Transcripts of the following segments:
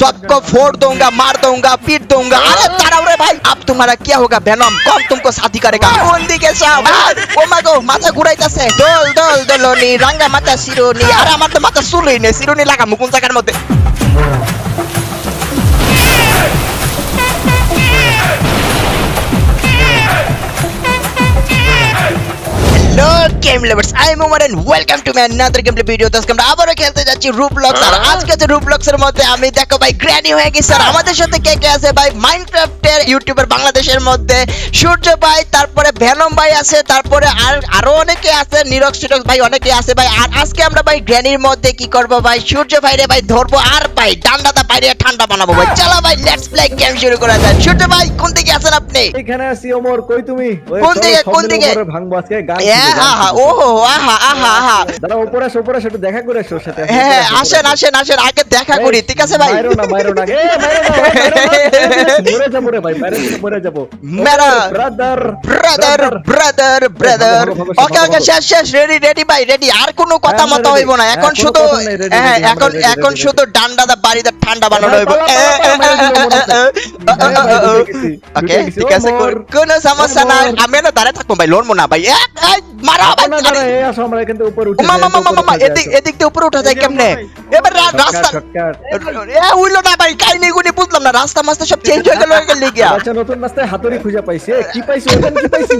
सबको फोड़ दूंगा मार दूंगा पीट दूंगा अरे ताराओ रे भाई अब तुम्हारा क्या होगा venom कौन तुमको शादी करेगा কোন দিকে সব ও মা গো মাথা ঘুরাইতাছে দোল দোল দোলনি রাঙ্গা মাথা শিরোনি আরে আমার তো মাথা চুলই নেই শিরোনি লাগামু কোন জায়গার মধ্যে hello game lovers I am Omar and welcome to my another game video তো আজকে আমরা আবারও খেলতে যাচ্ছি রুবলক্স আর আজকে যে রুবলক্স এর মধ্যে আমি দেখো ভাই গ্র্যানি হয়ে গেছি। আর আমাদের সাথে কে কে আছে ভাই? মাইনক্রাফটের ইউটিউবার বাংলাদেশের মধ্যে। সূর্য ভাই তারপরে ভেনম ভাই আছে তারপরে আর আরও অনেকে আছে নিরক্স টিরক্স ভাই অনেকে আছে ভাই। আর আজকে আমরা ভাই গ্র্যানির মধ্যে কি করব ভাই? সূর্য ভাইরে ভাই ধরবো আর ভাই ডান্ডাটা বাইরে ঠান্ডা বানাবো ভাই। চলো ভাই লেটস প্লে গেম শুরু করা যাক। সূর্য ভাই কোন দিকে আছেন আপনি? এখানে আছি ওমর। কই তুমি? কোন দিকে, কোন দিকে? ভাঙবো আজকে। গান আহা শুনব। আহা আহা আহা দাঁড়া উপরে আসো উপরে একটু দেখা করে আসো সাথে হ্যাঁ আসেন আসেন আসেন আগে দেখা করি ঠিক আছে ভাই মাইরো না মাইরো না এ মাইরো না ওই মাইরো না, মরে যাব রে ভাই বাইরে মরে যাব মেরা brother brother brother brother okay okay শেষ শেষ রেডি রেডি ভাই রেডি আর কোনো কথা হ্যাঁ, মতো হইব না হ্যাঁ, এখন শুধু হ্যাঁ এখন এখন। শুধু ডান্ডাদা বাড়িতে ঠান্ডা বানানো হইব মনে। ওকে ঠিক আছে। কোনো সমস্যা নাই। আমি না দাঁড়ায় থাকব ভাই লড়বো না ভাই মারা ভাই না দাঁড়া এ আসো আমরা এখান থেকে উপরে উঠে মামা যাই, মামা উপরে মামা উঠে এদিক যাই, এদিক থেকে উপরে উঠা যায় এই যে কেমনে ভাই। এবার রা- আসো। রাস্তা শর্টকাট, শর্টকাট। এ উইলো না ভাই কাহিনী গুনি বুঝলাম না রাস্তা মাস্তা সব চেঞ্জ হয়ে গেল হয়ে গেল আচ্ছা নতুন রাস্তায় হাতুড়ি খুঁজে পাইছে কি পাইছো ওখানে কি পাইছি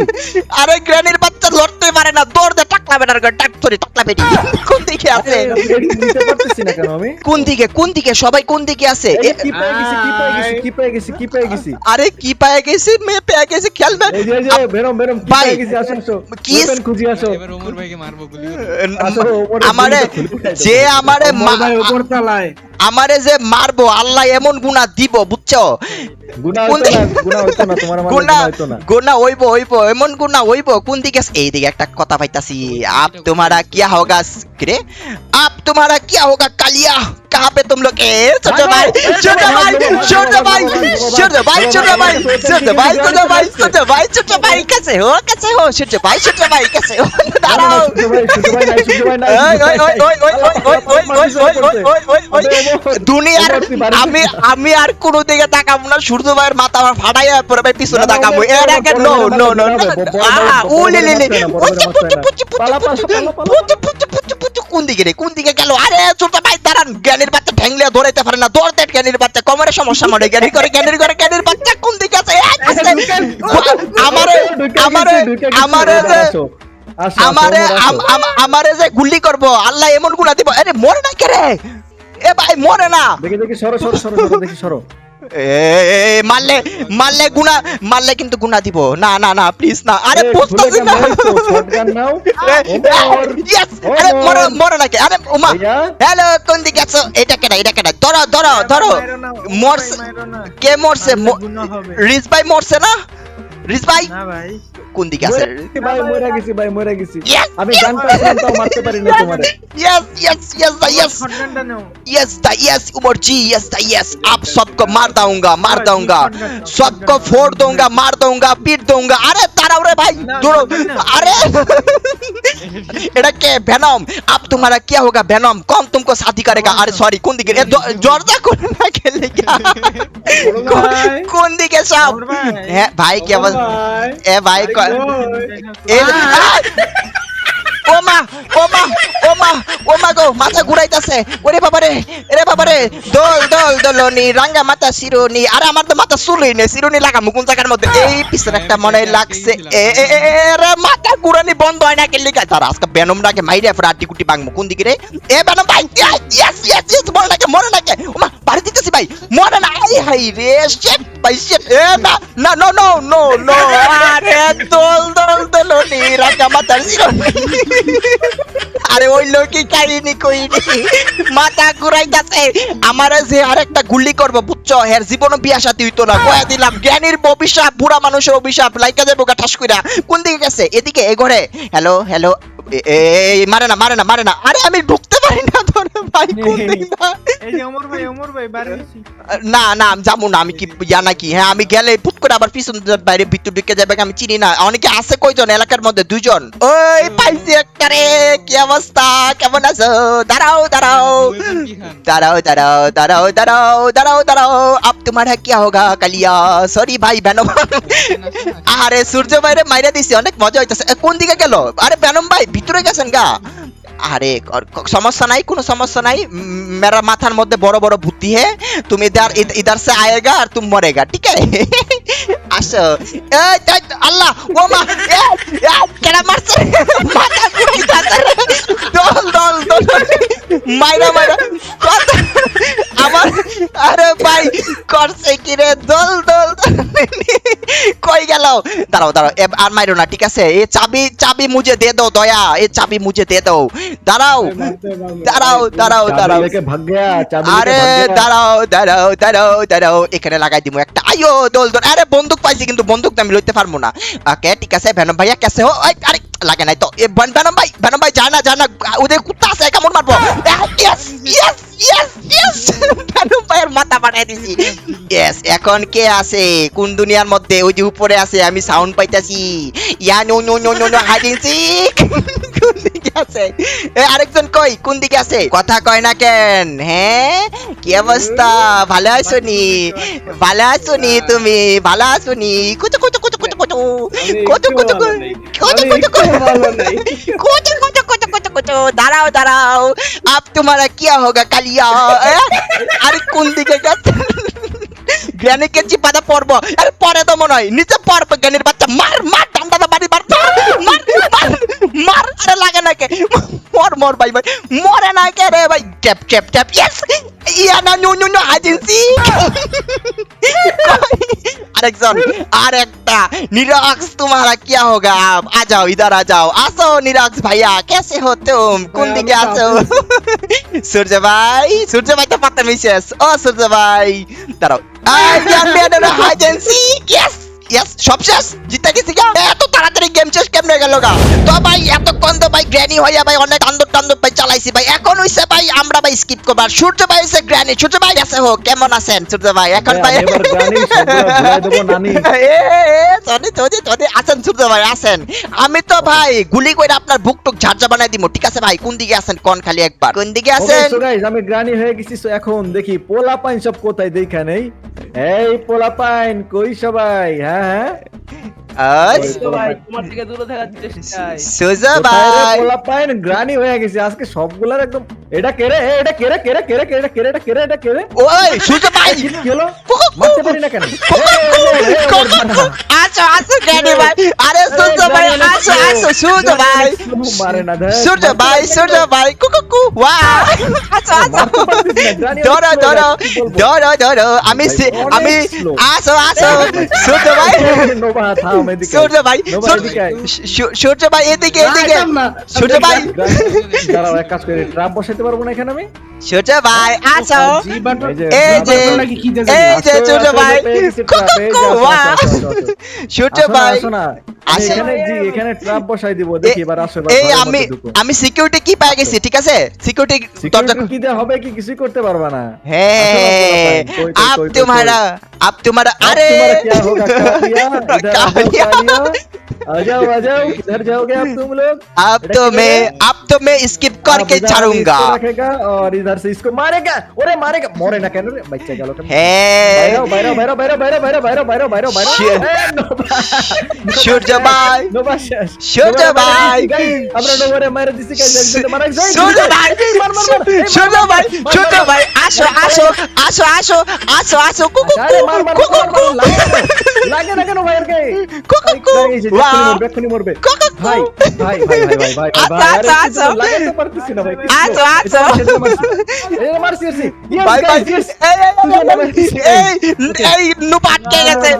আরে গ্রানির বাচ্চা লড়তে পারে না দৌড় বেটার করে টাক সরি টাকলা বেটি। কোন দিকে আছে? এডি নিতে পারতেছি না কেন আমি? কোন দিকে কোন দিকে সবাই কোন দিকে আছে? কি পেয়ে গেছি কি পেয়ে গেছি কি কি পেয়ে গেছি? আরে কি পায়ে গেছি মে পেয়ে গেছি খেয়াল না। এই যে বেরম বেরম কি পেয়ে গেছি আসো আসো। কি- খুঁজি আসো। এবার ওমর ভাইকে মারবো গুলি আমারে। যে আমারে ভাই ওপর তালায় আমারে যে মারবো আল্লাহ এমন গুনাহ দিব বুঝছ? গুনা হইব হইব এমন গুনা হইব কোন দিকে এই দিকে একটা কথা পাইতাছি আপ তোমারা কিয়া হোগা রে আপ তোমারা কিয়া হোগা কালিয়া कहाँ पे तुम लोग ए छोटे भाई छोटे भाई छोटे भाई छोटे भाई छोटे भाई छोटे भाई छोटे भाई छोटे भाई छोटे भाई कैसे हो कैसे हो छोटे भाई छोटे भाई कैसे हो না, না, দাঁড়াও সূর্য ভাই, সূর্য ভাই নাই, সূর্য ভাই নাই, ওই, সূর্য ওই, ভাই ওই, নাই। ওই, ওই, ওই, ওই, ওই, ওই, ওই, ওই, ওই, ওই, ওই, ওই। দুনিয়ার ওমর, তুই বাড়ি আমি যাচ্ছিস? আমি আর কোনো দিকে তাকাবো না সূর্য ভাইয়ের মাথা আমার ফাটাইয়া পরে ভাই পিছনে না, না, তাকাবো ওমর, এর বড় আগে বড় নো বড় নো বড় নো বড় বড় বড় আহা বড় ও লে লে লে বড় বড় পুচু বড় পুচু বড় পুচু কোন দিকে রে? কোন দিকে গেল? আরে ছোট ভাই দাঁড়ান জ্ঞানের বাচ্চা ঠ্যাংলে ধরাইতে পারে না দৌড় জ্ঞানের বাচ্চা কোমরে সমস্যা মনে জ্ঞানী করে জ্ঞানের করে জ্ঞানের বাচ্চা কোন দিকে আছে? আমারে যে আমারে আমারে গুলি করব আল্লাহ এমনগুলা দিব আরে মরে না কে রে? এ ভাই মরে না। দেখি দেখি সরো সরো সরো দেখি সরো। মারলে মারলে গুনা মারলে কিন্তু গুনা দিব। না না না প্লিজ না। আরে এ, না। ইয়েস আরে মরো। মরে নাকি আরে উমা। হ্যালো কোন দিকে আছো? এটা কেডা এটা কেডা? ধরো ধরো ধরো। মরছে। কে মরছে? রিজ ভাই মরছে না? রিজ ভাই না ভাই কোন দিকে আছে মরে গেছি ভাই মরে গেছি ভাই মরে গেছি Yes, আমি yes, গানটা আসলাম তাও মারতে পারি না তোমারে यस यस यस दा यस শটগানটা নাও यस दा यस उमर जी यस दा यस आप सबको मार दूंगा मार दूंगा सबको फोड़ दूंगा मार दूंगा पीट दूंगा अरे ताराओ रे भाई ना, दूरो ना, ना। अरे এটা কে ভেনম अब तुम्हारा क्या होगा वेनम कौन तुमको शादी करेगा अरे सॉरी কোন দিকে এ দ- দরজা করে না খেলে গিয়া ভাই। কোন দিকে সব ওমর ভাই। হ্যাঁ ভাই কি অবস্থা vai. É, vai. ও মা ও ও মা ও মা গো মাথা ঘুরাইতাছে শিরোনি। আরে আমার তো মাথা চুলই শিরোনি লাগামু কোন জায়গার মধ্যে? এই পিছনে একটা মনে লাগছে। এ রে, মাথা ঘুরানি বন্ধ হয় না কে লিখা তার আজকে বেনম ডাকে মাইরে ফের কুটি বাংমু কোন দিকে রে? এ, বেনম ভাই ইয়েস ইয়েস ইয়েস মরে নাকে মরে নাকে? ও বাড়ি দিতেছি ভাই। মরে না হাই রে শিট ভাই শিট এ, না না নো নো নো নো আরে দোল দোল, দোলনি, রাঙ্গা মাথা, শিরোনি। আরে ওই লোকই কাহিনী কইনি। মাথা ঘুরাই যাচ্ছে। আমারে যে আরেকটা গুলি করব, বুঝছ? হের জীবনও বিয়া সাথে হইতো না। কয়া দিলাম, জ্ঞানীর অভিশাপ, বুড়া মানুষের অভিশাপ, লাইকা দেবো গা ঠাস কইরা। কোন দিকে গেছে? এদিকে, এ ঘরে। হ্যালো হ্যালো এই মারে না মারে না মারে না। আরে আমি ঢুকতে পারি না ভাই এই যে ভাই ভাই বাইরে না না আমি না আমি কি নাকি? হ্যাঁ আমি গেলে করে আবার পিছন বাইরে ভিতর ঢুকে যাবে আমি চিনি না। অনেকে আছে কয়জন এলাকার মধ্যে? দুজন ওই পাইছি একটারে কি অবস্থা? কেমন আছো? দাঁড়াও দাঁড়াও। দাঁড়াও দাঁড়াও দাঁড়াও দাঁড়াও দাঁড়াও দাঁড়াও। আপ তোমার হ্যাঁ কি হোগা কালিয়া? সরি ভাই বেনম। আচ্ছা, আচ্ছা, আচ্ছা। আরে সূর্য ভাইরে মাইরা দিছি অনেক মজা হইতাছে। কোন দিকে গেল? আরে বেনম ভাই ভিতরে গেছেন গা? আরে সমস্যা নাই, কোনো সমস্যা নাই। মেরা মাথার মধ্যে বড় বড় বুদ্ধি হে। তুমি ইধার ইধ- ইধার সে আয়েগা আর তুম মরেগা, ঠিক আছে? আসো। এই, তাই আল্লাহ, ও মা কেডা মারছে? মাথা ঘুরাইতাছে রে। দল দল দল। মাইরা মাইরা। আমার, আরে ভাই, করছে কি রে? দল দল। কই গেল? দাঁড়াও দাঁড়াও আর মাইরো না ঠিক আছে? এ চাবি চাবি মুঝে দে দাও দয়া। এ চাবি মুঝে দে দাও। দাঁড়াও দাঁড়াও দাঁড়াও দাঁড়াও। আরে দাঁড়াও দাঁড়াও দাঁড়াও দাঁড়াও। এখানে লাগাই দিব একটা। আয়ো দোল দোল। আরে বন্দুক পাইছি কিন্তু বন্দুক তো আমি লইতে পারব না। ওকে ঠিক আছে ভেনম ভাইয়া কেসে হো। আরে লাগে নাই তো। এ ভেন- ভেনম ভাই ভেনম ভাই জানা জানা ওদের কুত্তা আছে কেমন মারবো। Yes yes yes yes Venom ভাইয়ের মাথা পাঠাই ইয়েস এখন কে আছে? কোন দুনিয়ার মধ্যে? ওই যে উপরে আছে, আমি সাউন্ড পাইতাছি। Yeah, no no no no no দিকে আছে। এ আরেকজন কই? কোন দিকে আছে? কথা কয় না কেন? হ্যাঁ? কি অবস্থা? ভালো আছো নি? ভালো আছো নি তুমি? ভালো আছো নি? কত কত কত কত কত কত কত কত কত কত কত কত কত কত দাঁড়াও দাঁড়াও। আপ তোমারা কিয়া হোগা কালিয়া? আরে কোন দিকে গেছে? জ্ঞানীকে চিপাদা পড়ব। আরে পরে তো মনে হয়। নিচে পড়ব জ্ঞানীর বাচ্চা। মার মার ডান্ডা বাড়ি মার মার। আরে লাগে না কে? মর মর ভাই ভাই। মরে না কে রে ভাই? Tap tap tap yes yeah না নো নো নো আজেন্সি আরেকজন আরেকটা। নিরক্স তোমারা কিয়া হোগা? আ যাও ইধার আ যাও আসো নিরক্স ভাইয়া। কেসে হো তুম? কোন দিকে আছো সূর্য ভাই সূর্য ভাই তো পাতা মিশেস ও সূর্য ভাই। দাঁড়াও। আই ইয়া মেডার আজেন্সি ইয়েস ইয়েস সব শেষ? জিতে গেছি গা এত তাড়াতাড়ি গেম শেষ কেমনে গেল গা? তো ভাই এতক্ষণ তো ভাই গ্র্যানি হইয়া ভাই অনেক আন্দর টান্দর ভাই চালাইছি ভাই। এখন হইছে ভাই আমরা ভাই স্কিপ করবার সূর্য ভাই হইছে গ্র্যানি সূর্য ভাই আছে হোক কেমন আছেন সূর্য ভাই? এখন ভাই আমি। আছেন সূর্য ভাই আছেন। তো ভাই গুলি করে আপনার বুক টুক ঝাড়ঝা বানাই দিব। ঠিক আছে ভাই কোন দিকে আছেন কোন খালি একবার। কোন দিকে আছেন? আমি গ্রানি হয়ে গেছি এখন দেখি পোলা পাইন সব কোথায় দেখা নেই। এই পোলা পাইন কই সবাই? হ্যাঁ হ্যাঁ? আজ সোজা ভাই পোলা পায় গ্রানি হয়ে গেছে আজকে সবগুলার একদম এটা কেরে এটা এটা কেরে এটা ওই সোজা ভাই কি মারতে পারি না কেন আচ্ছা গ্রানি ভাই আরে সোজা ভাই সোজা ভাই মারে না ধর সোজা ভাই সোজা ভাই কুকু কু ওয়া আচ্ছা আচ্ছা ধরো ধরো আমি আমি আসো আসো সোজা ভাই সূর্য ভাই এদিকে এদিকে সূর্য ভাই দাঁড়াও এক কাজ করি ট্রাপ বসাতে পারব না এখানে আমি সূর্য ভাই আছো এই যে এই যে সূর্য ভাই সূর্য ভাই এখানে জি এখানে ট্রাপ বসাই দিব এ- দেখি এবার আসো এবার এই ঘরের আমি মধ্যে ঢুকো। আমি সিকিউরিটি কি পেয়ে গেছি ঠিক আছে সিকিউরিটি দরজা Security কি দিয়ে হবে কি কিছুই করতে পারবা না है कोई- कोई- अब कोई- कोई- तुम्हारा अब तुम्हारा अब अरे तुम्हारा क्या होगा कालिया इधर आ जाओ, कालिया। कालिया। आ जाओ आ जाओ किधर जाओगे अब तुम लोग अब बेटा तो किधर मैं है? अब तो मैं स्किप करके अब इधर छाड़ूंगा इसको रखेगा और इधर से इसको मारेगा ओरे मारेगा मोरे ना कहने रे बच्चा गलो के है বাইরো বাইরো বাইরো বাইরো বাইরো বাইরো বাইরো বাইরো বাইরো বাইরো Shit. সূর্য ভাই সূর্য ভাই আমরা নোভারে মারা দিছি গাইস একজন মারা যাই সূর্য ভাই সূর্য ভাই সূর্য ভাই আসো আসো আসো আসো আসো আসো কুকু কুকু কুকু লাগে না, কেন ভাইয়ের বাহ মরবে ভাই ভাই ভাই ভাই ভাই ভাই আচ্ছা, আচ্ছা, আচ্ছা। লাগাতে পারতেছি না ভাই আচ্ছা, আচ্ছা। এই Yes, ভাই ভাই এই এই, নুপ আটকে গেছে।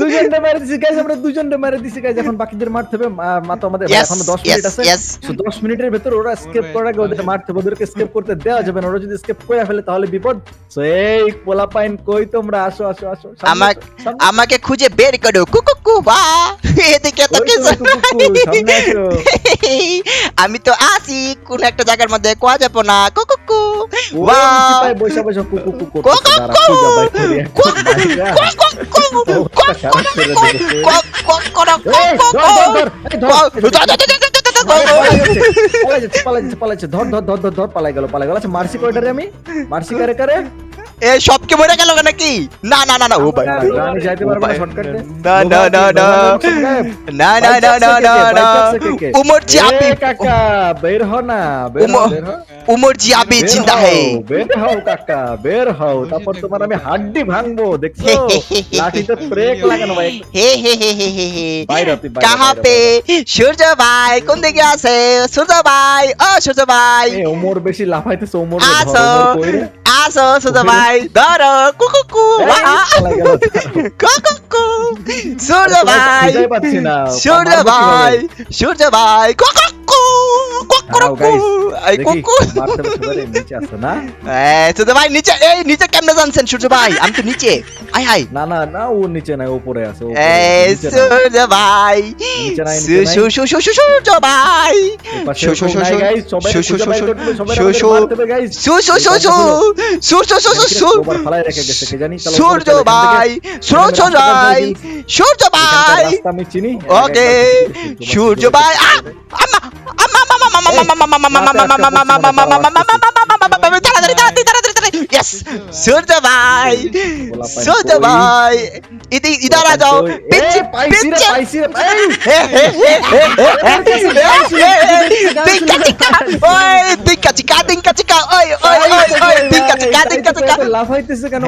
দুজনকে মেরে দিছি গাইস আমরা দুজনকে মেরে দিছি গাইস এখন বাকিদের মারতে হবে মাত্র আমাদের Yes, এখনও 10 মিনিট আছে. So, 10 মিনিটের ভেতর ওরা স্কেপ করার আগে ওদের মারতে হবে ওদেরকে স্কেপ করতে দেওয়া যাবে না। ওরা যদি স্কেপ করে ফেলে তাহলে বিপদ। সো এই পোলা পাইন কই তোমরা? আসো আসো আসো। আমাকে আমাকে খুঁজে বের করো কুকুকু বা এদিকে তো কিছু আমি তো আসি কোন একটা জায়গার মধ্যে কোয়া যাব না কুকুকু বা বসে বসে কুকুকু পালাই গেল পালাই গেল আচ্ছা মার্সি করে আমি মার্সি করে কারে এ সবকে মরে গেল নাকি? না না না না ও ভাই রানী যাইতে পারবে না? না না না না। না না না না না না। উমর জি এ আপনি কাকা, বের না, বের উমর-। উমর জি জিন্দা হে। বের হও কাকা, বের হও। তারপর তোমার আমি ভাঙবো, দেখছ? লাঠিতে ব্রেক লাগানো ভাই। হে হে হে হে হে হে। কাহা পে সূর্য ভাই কোন দিকে আছে? সূর্য ভাই ও সূর্য ভাই। এ, ওমর বেশি লাফাইতেছে, ওমর রে ধর, আসো আসো সূর্য ভাই। ভাই ধরো কুকুকু কুকুকু সূর্য ভাই সূর্য ভাই সূর্য ভাই কুকুকু সূর্য ভাই আমি সূর্য ওকে সূর্য ভাই সূর্য ভাই সূর্য ভাই ইদি ইদারা যাও পিচ্ছে পিচ্ছে তিনকা চিকা ওই তিনকা চিকা তিনকা চিকা ওই ওই ওই ওই তিনকা চিকা তিনকা চিকা লাফাইতেছে কেন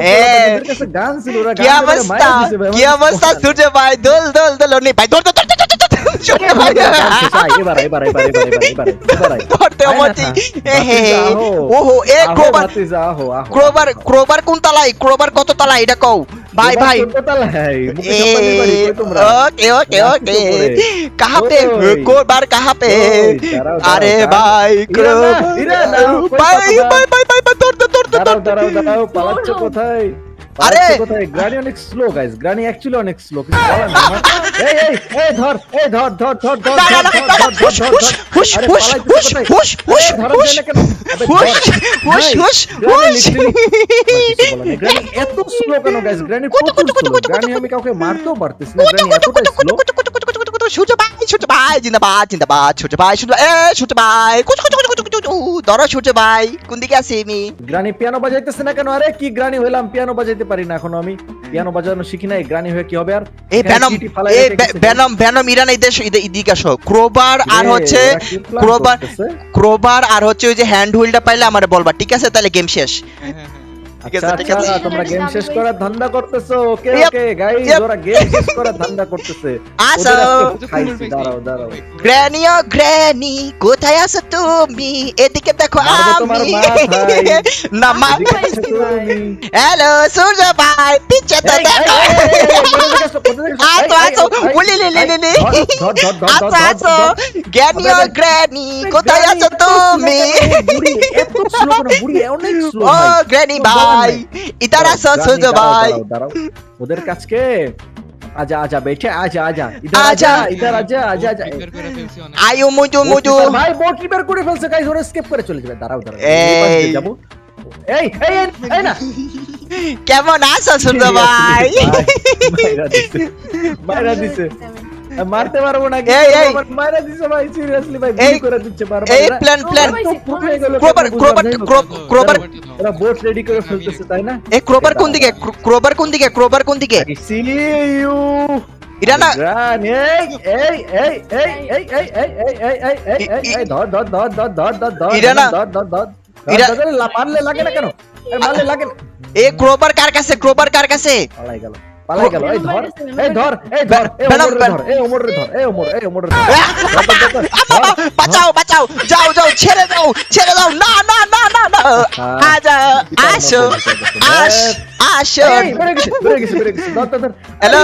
কি অবস্থা কি অবস্থা সূর্য ভাই দোল দোল দোল ভাই দোল দোল কোন কত তালা এটা কও ভাই ভাই ওকে কাহা কাহা পে আরে ভাই কোথায়? আরে! কোথায় গ্রানি অনেক স্লো গাইস গ্রানি অ্যাকচুয়ালি অনেক স্লো কিন্তু বলা না এই এই এই ধর এই ধর ধর ধর ধর ধর, ধর, ধর, ধর, হুশ। হুশ, হুশ, হুশ? হুশ, হুশ, হুশ? হুশ, হুশ, হুশ, গ্রানি এত স্লো কেন গাইস গ্রানি কত কত কত গ্রানি আমি কাউকে মারতেও পারতেছি না গ্রানি এতটাই স্লো সূর্য ভাই সূর্য ভাই জিন্দাবাদ জিন্দাবাদ সূর্য ভাই সূর্য এ সূর্য ভাই কুচ কুচ কুচ কুচ কুচ ধরো সূর্য ভাই কোন দিকে আছি আমি? গ্রানি পিয়ানো বাজাইতেছে না কেন? আরে কি গ্রানি হইলাম পিয়ানো বাজাইতে পারি না এখনও আমি। পিয়ানো বাজানো শিখি নাই গ্রানি হয়ে কি হবে আর? এই এখানে ভ্যানম চিঠি ফালাই এই রেখে গেছে। ভ্যানম ভ্যানম ইরান এই দেশ এদিকে- আসো। ক্রোবার আর হচ্ছে ক্রোবার আর হচ্ছে ওই যে হ্যান্ড হুইলটা পাইলে আমারে বলবা ঠিক আছে? তাহলে গেম শেষ। ঠিক আছে ঠিক আছে তোমরা গেম শেষ করার ধান্দা করতেছো ওকে ওকে গাইস ওরা গেম শেষ করার ধান্দা করতেছে আসো দাঁড়াও দাঁড়াও গ্র্যানিও গ্র্যানি কোথায় আছো তুমি এদিকে দেখো আমি না মা হ্যালো সূর্য ভাই পিছে তো দেখো আসো আসো বলি লে লে লে আসো আসো গ্র্যানিও গ্র্যানি কোথায় আছো তুমি এত স্লো না বুড়ি অনেক স্লো ও গ্র্যানি ভাই ভাই। সূর্য দাঁড়াও, ভাই। ওদের কাছকে? আজা আজা বেঠে আজা আজা। ইধার আজা। আজা। ইধার আজা আজা আজা। আয়ু মুজু মুজু। ভাই করে ফেলছে গাইস ওরা স্কেপ করে চলে যাবে। দাঁড়াও দাঁড়াও এই। এই। যাব। এই এই না। কেমন আছো সূর্য ভাই? মাইরা দিছে মাইরা দিছে। মারতে পারব না এই, এই। মাইরা দিছে ভাই সিরিয়াসলি ভাই এই, ভুল করে দিচ্ছে বারবার এই এরা- প্ল্যান প্ল্যান এত pro হয়ে গেল ক্রোবার কেন ক্রোবার বুঝলাম না। ক্রো- ক্রোবার ওরা বোট রেডি করে ফেলতেছে তাই না এ ক্রোবার কোন দিকে ক্রো- ক্রোবার কোন দিকে ক্রোবার কোন দিকে I see you এটা না গ্রান এই এই এই এই এই এই এই এই এই এই এই এই এই ধর ধর ধর ধর ধর ধর ধর ইরা না। ধর ধর ধর ইরা- ধর, ধর, ধর, মারলে লাগে না কেন এই মারলে লাগে না এ ক্রোবার কার কাছে ক্রোবার কার কাছে পালাই গেল পালাই গেল এই ধর এই ধর এই ধর এই ওমর রে ধর এই ওমর এই ওমর রে বাঁচাও বাঁচাও যাও যাও ছেড়ে দাও ছেড়ে দাও না না না না না আজ আস হ্যালো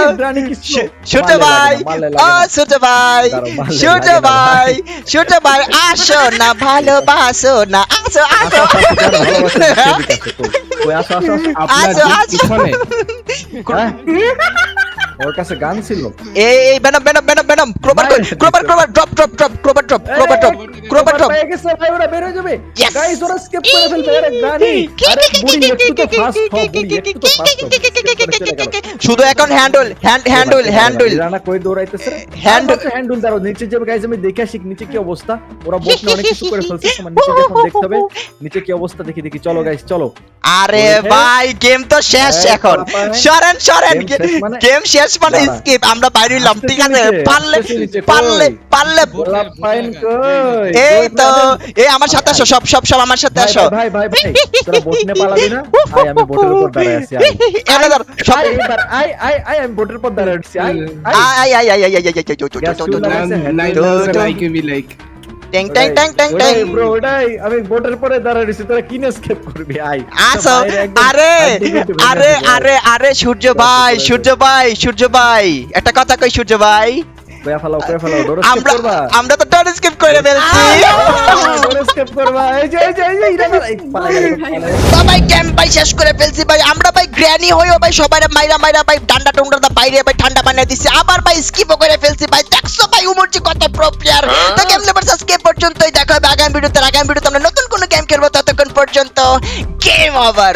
ভাই ও ভাই ভাই ভাই আসো না ভালোবাসো না আসো আসো আসো আসো আসো 来。ওর কাছে গান ছিল। এই এই Venom Venom Venom Venom crowbar ভাই, crowbar crowbar drop drop drop crowbar drop crowbar drop crowbar drop. পেয়ে গেছে? ভাই ওরা বের হয়ে যাবে! গাইস ওরা স্কিপ করে ফেলবে। আরে গানি আরে বুড়ি একটু তো ফাস্ট হও বুড়ি একটু তো। শুধু এখন handle hand handle handle Rana কই দৌড়াইতেছে? Handle. হ্যান্ডল হ্যান্ডল দাঁড়াও নিচে যাবে গাইস আমি দেখে আসি নিচে কি অবস্থা। ওরা বোট নিয়ে অনেক কিছু করে ফেলছে তোমার নিচে যখন দেখতে হবে। নিচে কি অবস্থা দেখি দেখি। চলো গাইস চলো। আরে ভাই গেম তো শেষ এখন। বাবা, সরেন সরেন। Game শেষ মানে? গেম শেষ মানে স্কিপ আমরা বাইরে হইলাম ঠিক আছে পারলে পারলে পারলে এই তো এই আমার সাথে আসো সব সব সব আমার সাথে আসো ভাই ভাই ভাই তোরা বোট নিয়ে পালাবি না আয় আমি বোটের উপর দাঁড়ায় আছি আয় এনে ধর সব এবার আয় আয় আয় আমি বোটের উপর দাঁড়ায় আছি আয় আই আই আই আই আই আই আই আই Gas fuel লাগাইছে, Nine তো- thousand তো- IQ be like. ট্যাং ট্যাং ট্যাং ট্যাং ট্যাং ব্রো ওটাই। আমি বোটের পরে দাঁড়ায় রইছি তোরা কি স্কেপ করবি? আই আসো। আরে আরে আরে আরে সূর্য ভাই সূর্য ভাই সূর্য ভাই। একটা কথা কই সূর্য ভাই? কয়া ফেলাও কয়া ফেলাও ডোর স্কেপ করবা? আমরা তো স্কিপ করে ফেলছি। ডোর স্কেপ করবা। এই যে এই যে এই যে। সবাই ক্যাম্প ভাই শেষ করে ফেলছি ভাই। আমরা ভাই গ্র্যানি হইও ভাই সবাই মাইরা মাইরা ভাই ডান্ডা দা বাইরে ভাই ঠান্ডা বানিয়ে দিছি। আবার ভাই স্কিপও করে ফেলছি ভাই। দেখছ ভাই উমরজি কত প্রো প্লেয়ার তো গেম লেভার স্কিপ পর্যন্তই? দেখা হবে আগামী ভিডিওতে। আগামী ভিডিওতে আমরা নতুন কোনো গেম খেলব ততক্ষণ পর্যন্ত। Game over